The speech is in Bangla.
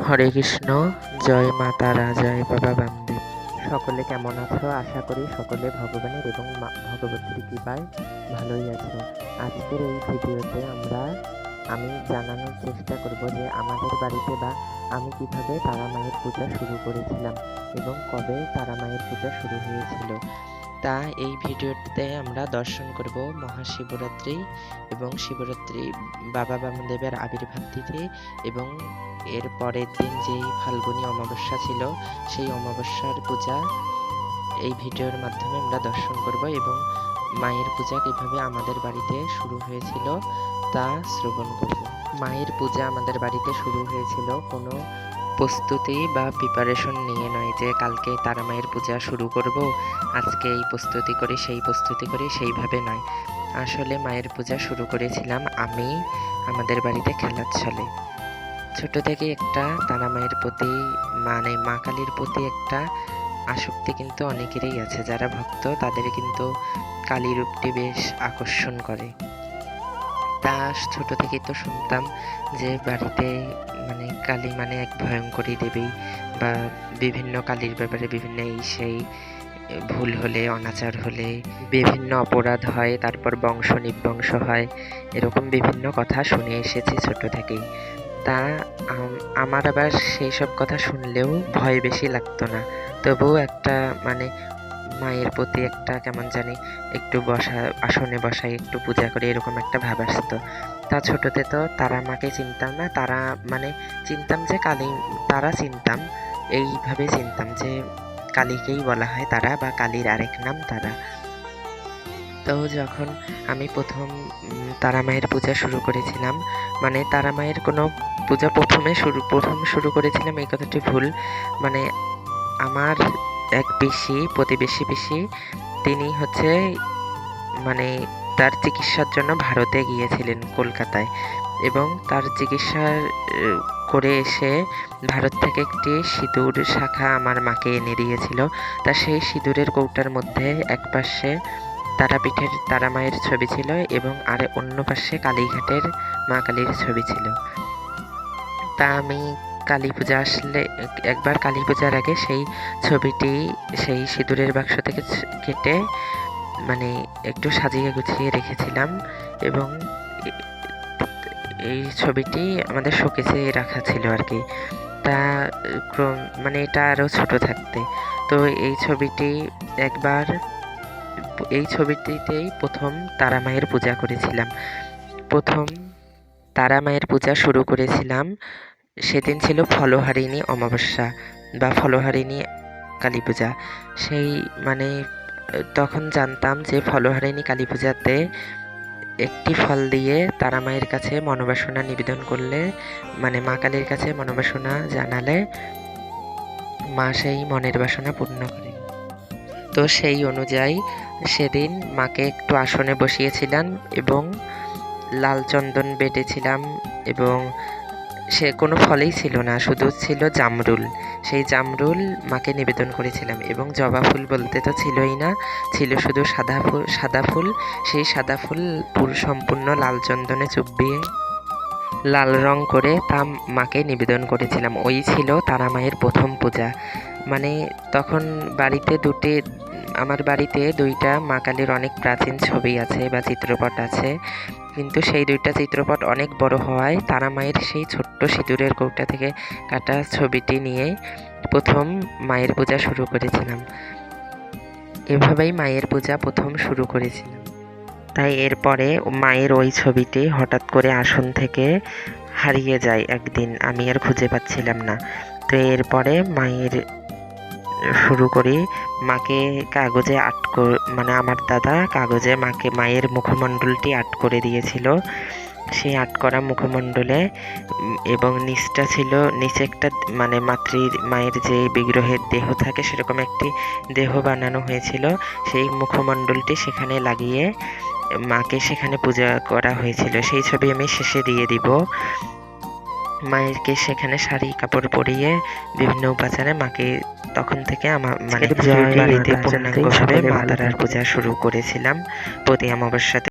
হরে কৃষ্ণ, জয় মা তারা জয় বাবা বামদেব। সকলে কেমন আছো? আশা করি সকলে ভগবানের এবং ভগবতীর কৃপায় ভালোই আছো। আজকের এই ভিডিওতে আমরা, আমি জানানোর চেষ্টা করব যে আমাদের বাড়িতে বা আমি কীভাবে তারা মায়ের পূজা শুরু করেছিলাম এবং কবে তারা মায়ের পূজা শুরু হয়েছিল। তা এই ভিডিওতে আমরা দর্শন করব মহাশিবরাত্রি এবং শিবরাত্রি বাবা বামদেবের আবির্ভাব তিথি এবং এর পরের দিন যেই ফাল্গুনী অমাবস্যা ছিল, সেই অমাবস্যার পূজা এই ভিডিওর মাধ্যমে আমরা দর্শন করব এবং মায়ের পূজা কীভাবে আমাদের বাড়িতে শুরু হয়েছিল তা শ্রবণ করব। মায়ের পূজা আমাদের বাড়িতে শুরু হয়েছিল কোনো প্রস্তুতি বা প্রিপারেশন নিয়ে নয় যে কালকে তারা মায়ের পূজা শুরু করব, আজকে এই প্রস্তুতি করি, সেই প্রস্তুতি করি, সেইভাবে নয়। আসলে মায়ের পূজা শুরু করেছিলাম আমি, আমাদের বাড়িতে খেলার ছলে। ছোট থেকে একটা তারা মায়ের প্রতি মানে মা কালীর প্রতি একটা আসক্তি কিন্তু অনেকেরই আছে। যারা ভক্ত, তাদের কিন্তু কালী রূপটি বেশ আকর্ষণ করে। তা ছোট থেকেই তো শুনতাম যে বাড়িতে মানে কালী মানে এক ভয়ঙ্করী দেবী বা বিভিন্ন কালীর ব্যাপারে বিভিন্ন এই সেই ভুল হলে, অনাচার হলে, বিভিন্ন অপরাধ হয়, তারপর বংশ নিবংশ হয়, এরকম বিভিন্ন কথা শুনে এসেছি ছোট থেকেই। তা আমার আবার সেই সব কথা শুনলেও ভয় বেশি লাগতো না। তবুও একটা মানে মায়ের প্রতি একটা কেমন জানি একটু বসা, আসনে বসাই একটু পূজা করে এরকম একটা ভাব আসতো। তা ছোটতে তো তারা মাকে চিনতাম না, তারা মানে চিনতাম যে কালী, তারা চিনতাম, এইভাবে চিনতাম যে কালীকেই বলা হয় তারা বা কালীর আরেক নাম তারা। তো যখন আমি প্রথম তারা মায়ের পূজা শুরু করেছিলাম মানে তারা মায়ের কোনো পূজা প্রথমে শুরু, প্রথম শুরু করেছিলাম এই কথাটি ভুল মানে আমার এক পিসি প্রতিবেশী পিসি তিনি হচ্ছে মানে তার চিকিৎসার জন্য ভারতে গিয়েছিলেন কলকাতায় এবং তার চিকিৎসা করে এসে ভারত থেকে একটি সিঁদুর শাখা আমার মাকে এনে দিয়েছিল। তা সেই সিঁদুরের কৌটার মধ্যে এক পাশে তারাপীঠের তারা মায়ের ছবি ছিল এবং আর অন্য পাশে কালীঘাটের মা কালীর ছবি ছিল। তা আমি কালী পূজা আসলে একবার কালী পূজার আগে সেই ছবিটি, সেই সিঁদুরের বাক্স থেকে কেটে মানে একটু সাজিয়ে গুছিয়ে রেখেছিলাম এবং এই ছবিটি আমাদের শোকেসে রাখা ছিল আর কি। তা মানে এটা আরও ছোট থাকতে। তো এই ছবিটি একবার, এই ছবিটিতেই প্রথম তারা মায়ের পূজা করেছিলাম। প্রথম তারা মায়ের পূজা শুরু করেছিলাম সেদিন ছিল ফলহারিণী অমাবস্যা বা ফলহারিণী কালী পূজা। সেই মানে তখন জানতাম যে ফলহারিণী কালী পূজাতে একটি ফল দিয়ে তারা মায়ের কাছে মনোবাসনা নিবেদন করলে মানে মা কালীর কাছে মনোবাসনা জানালে মা সেই মনের বাসনা পূর্ণ করে। তো সেই অনুযায়ী সেদিন মাকে একটু আসনে বসিয়েছিলাম এবং লাল চন্দন বেটেছিলাম এবং সে কোনো ফলেই ছিল না, শুধু ছিল জামরুল। সেই জামরুল মাকে নিবেদন করেছিলাম এবং জবা ফুল বলতে তো ছিলই না, ছিল শুধু সাদা ফুল সাদা ফুল। সেই সাদা ফুল ফুল সম্পূর্ণ লাল চন্দনে চুবিয়ে লাল রং করে তা মাকে নিবেদন করেছিলাম। ওই ছিল তারা মায়ের প্রথম পূজা। মানে তখন বাড়িতে দুটি, আমার বাড়িতে দুইটা মা কালীর অনেক প্রাচীন ছবি আছে বা চিত্রপট আছে। কিন্তু সেই দুইটা চিত্রপট অনেক বড় হওয়ায় তারা মায়ের সেই ছোট্ট সিঁদুরের কৌটা থেকে কাটা ছবিটি নিয়ে প্রথম মায়ের পূজা শুরু করেছিলাম। এভাবেই মায়ের পূজা প্রথম শুরু করেছিলাম। তাই এরপরে মায়ের ওই ছবিটি হঠাৎ করে আসন থেকে হারিয়ে যায় একদিন, আমি আর খুঁজে পাচ্ছিলাম না। তো এরপরে মায়ের শুরু করি। মাকে কাগজে আট মানে আমার দাদা কাগজে মাকে, মায়ের মুখমণ্ডলটি আট করে দিয়েছিল। সেই আট করা মুখমণ্ডলে, এবং নিচটা ছিল, নিচে একটা মানে মাতৃ মায়ের যে বিগ্রহের দেহ থাকে, সেরকম একটি দেহ বানানো হয়েছিল। সেই মুখমণ্ডলটি সেখানে লাগিয়ে মাকে সেখানে পূজা করা হয়েছিল। সেই ছবি আমি শেষে দিয়ে দিব। মায়েরকে সেখানে শাড়ি কাপড় পরিয়ে বিভিন্ন উপাচারে মাকে তখন থেকে আমার মানে বাড়িতে পূর্ণাঙ্গভাবে। মা তারার পূজা শুরু করেছিলাম প্রতি অমাবস্যাতে